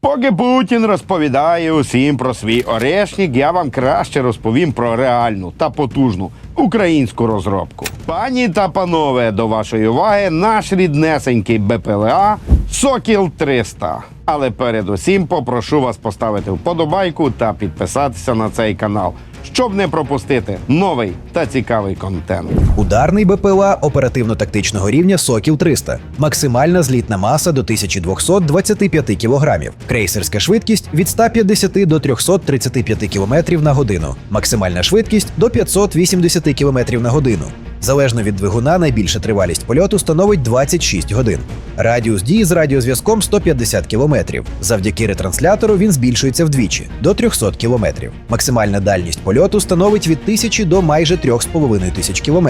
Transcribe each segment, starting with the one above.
Поки Путін розповідає усім про свій орешник, я вам краще розповім про реальну та потужну українську розробку. Пані та панове, до вашої уваги наш ріднесенький БПЛА Сокіл 300. Але передусім попрошу вас поставити вподобайку та підписатися на цей канал, щоб не пропустити новий та цікавий контент. Ударний БПЛА оперативно-тактичного рівня Сокіл 300. Максимальна злітна маса до 1225 кг. Крейсерська швидкість від 150 до 335 км на годину. Максимальна швидкість до 580 км на годину. Залежно від двигуна, найбільша тривалість польоту становить 26 годин. Радіус дії з радіозв'язком 150 км. Завдяки ретранслятору він збільшується вдвічі до 300 км. Максимальна дальність польоту становить від 1000 до майже 3,5 тисяч км.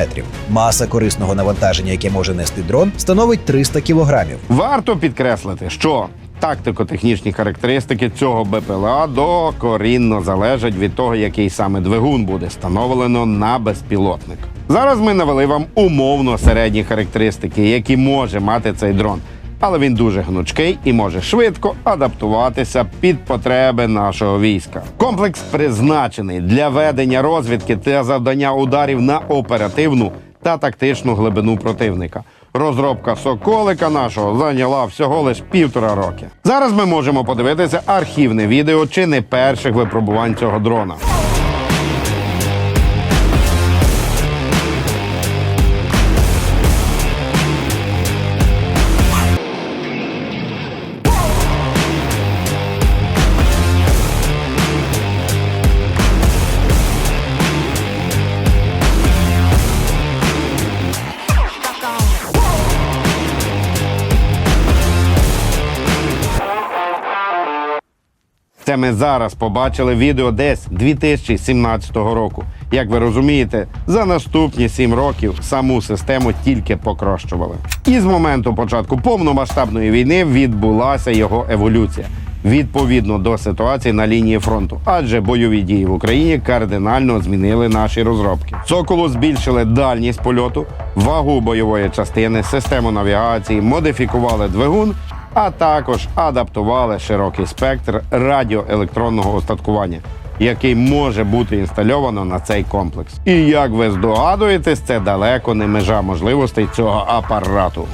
Маса корисного навантаження, яке може нести дрон, становить 300 кг. Варто підкреслити, що тактико-технічні характеристики цього БПЛА докорінно залежать від того, який саме двигун буде встановлено на безпілотник. Зараз ми навели вам умовно середні характеристики, які може мати цей дрон. Але він дуже гнучкий і може швидко адаптуватися під потреби нашого війська. Комплекс призначений для ведення розвідки та завдання ударів на оперативну та тактичну глибину противника. Розробка соколика нашого зайняла всього лиш півтора роки. Зараз ми можемо подивитися архівне відео чи не перших випробувань цього дрона. Це ми зараз побачили відео десь 2017 року. Як ви розумієте, за наступні сім років саму систему тільки покращували. І з моменту початку повномасштабної війни відбулася його еволюція. Відповідно до ситуації на лінії фронту, адже бойові дії в Україні кардинально змінили наші розробки. Соколу збільшили дальність польоту, вагу бойової частини, систему навігації, модифікували двигун а також адаптували широкий спектр радіоелектронного устаткування, який може бути інстальовано на цей комплекс. І як ви здогадуєтесь, це далеко не межа можливостей цього апарату.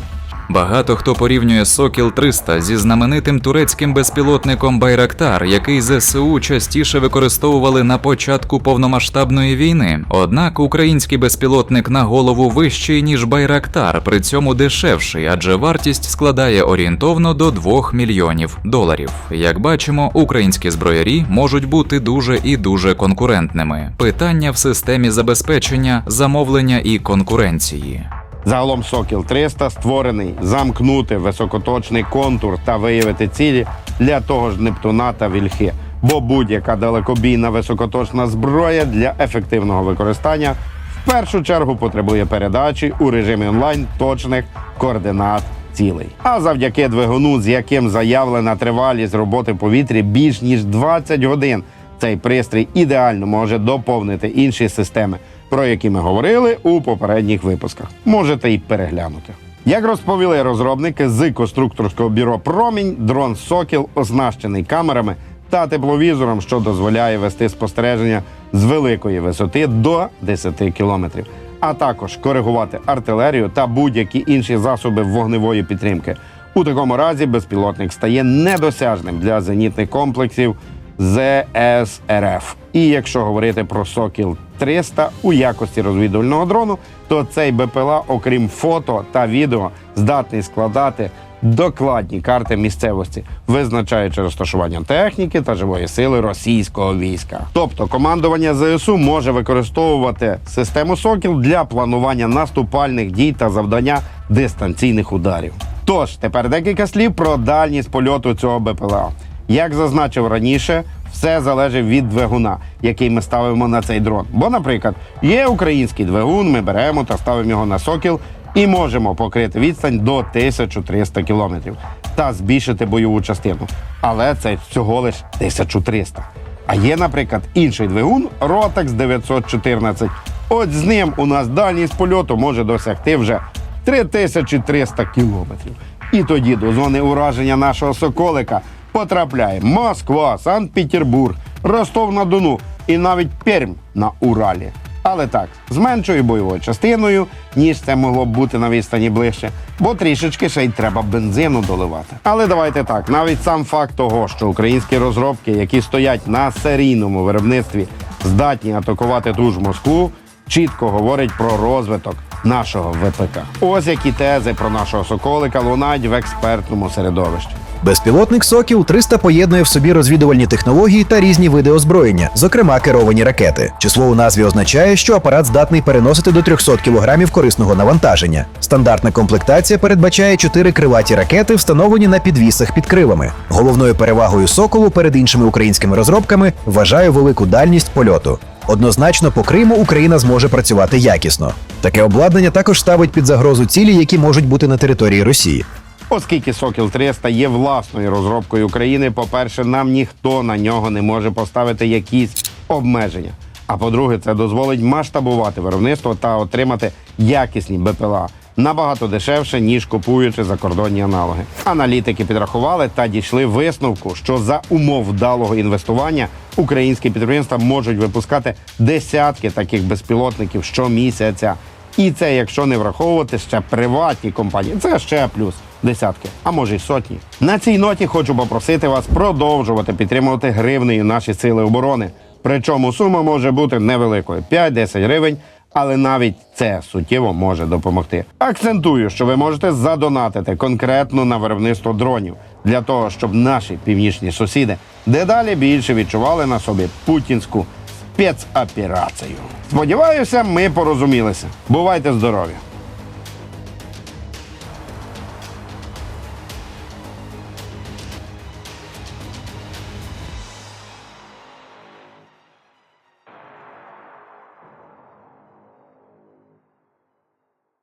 Багато хто порівнює Сокіл 300 зі знаменитим турецьким безпілотником Байрактар, який ЗСУ частіше використовували на початку повномасштабної війни. Однак український безпілотник на голову вищий ніж Байрактар, при цьому дешевший, адже вартість складає орієнтовно до 2 мільйонів доларів. Як бачимо, українські зброярі можуть бути дуже і дуже конкурентними. Питання в системі забезпечення, замовлення і конкуренції. Загалом Сокіл 300 створений замкнути високоточний контур та виявити цілі для того ж Нептуна та Вільхи. Бо будь-яка далекобійна високоточна зброя для ефективного використання в першу чергу потребує передачі у режимі онлайн точних координат цілей. А завдяки двигуну, з яким заявлена тривалість роботи в повітрі більш ніж 20 годин, цей пристрій ідеально може доповнити інші системи, про які ми говорили у попередніх випусках. Можете й переглянути. Як розповіли розробники з конструкторського бюро Промінь, дрон Сокіл оснащений камерами та тепловізором, що дозволяє вести спостереження з великої висоти до 10 кілометрів, а також коригувати артилерію та будь-які інші засоби вогневої підтримки. У такому разі безпілотник стає недосяжним для зенітних комплексів ЗСРФ. І якщо говорити про Сокіл 300 у якості розвідувального дрону, то цей БПЛА, окрім фото та відео, здатний складати докладні карти місцевості, визначаючи розташування техніки та живої сили російського війська. Тобто командування ЗСУ може використовувати систему Сокіл для планування наступальних дій та завдання дистанційних ударів. Тож тепер декілька слів про дальність польоту цього БПЛА. Як зазначив раніше, все залежить від двигуна, який ми ставимо на цей дрон. Бо, наприклад, є український двигун, ми беремо та ставимо його на сокіл і можемо покрити відстань до 1300 кілометрів та збільшити бойову частину. Але це всього лиш 1300. А є, наприклад, інший двигун Rotax 914. От з ним у нас дальність польоту може досягти вже 3300 кілометрів. І тоді до зони ураження нашого соколика потрапляє Москва, Санкт-Петербург, Ростов-на-Дону і навіть Пермь на Уралі. Але так, з меншою бойовою частиною, ніж це могло б бути на відстані ближче, бо трішечки ще й треба бензину доливати. Але давайте так, навіть сам факт того, що українські розробки, які стоять на серійному виробництві, здатні атакувати ту ж Москву, чітко говорить про розвиток нашого ВПК. Ось які тези про нашого соколика лунають в експертному середовищі. Безпілотник Сокіл 300 поєднує в собі розвідувальні технології та різні види озброєння, зокрема керовані ракети. Число у назві означає, що апарат здатний переносити до 300 кг корисного навантаження. Стандартна комплектація передбачає чотири криваті ракети, встановлені на підвісах під кривами. Головною перевагою соколу перед іншими українськими розробками вважаю велику дальність польоту. Однозначно, по Криму Україна зможе працювати якісно. Таке обладнання також ставить під загрозу цілі, які можуть бути на території Росії. Оскільки Сокіл 300 є власною розробкою України, по-перше, нам ніхто на нього не може поставити якісь обмеження. А по-друге, це дозволить масштабувати виробництво та отримати якісні БПЛА набагато дешевше, ніж купуючи закордонні аналоги. Аналітики підрахували та дійшли висновку, що за умов вдалого інвестування українські підприємства можуть випускати десятки таких безпілотників щомісяця. І це якщо не враховувати ще приватні компанії, це ще плюс десятки, а може й сотні. На цій ноті хочу попросити вас продовжувати підтримувати гривнею наші сили оборони. Причому сума може бути невеликою 5-10 гривень, але навіть це суттєво може допомогти. Акцентую, що ви можете задонатити конкретно на виробництво дронів для того, щоб наші північні сусіди дедалі більше відчували на собі путінську спецоперацію. Сподіваюся, ми порозумілися. Бувайте здорові!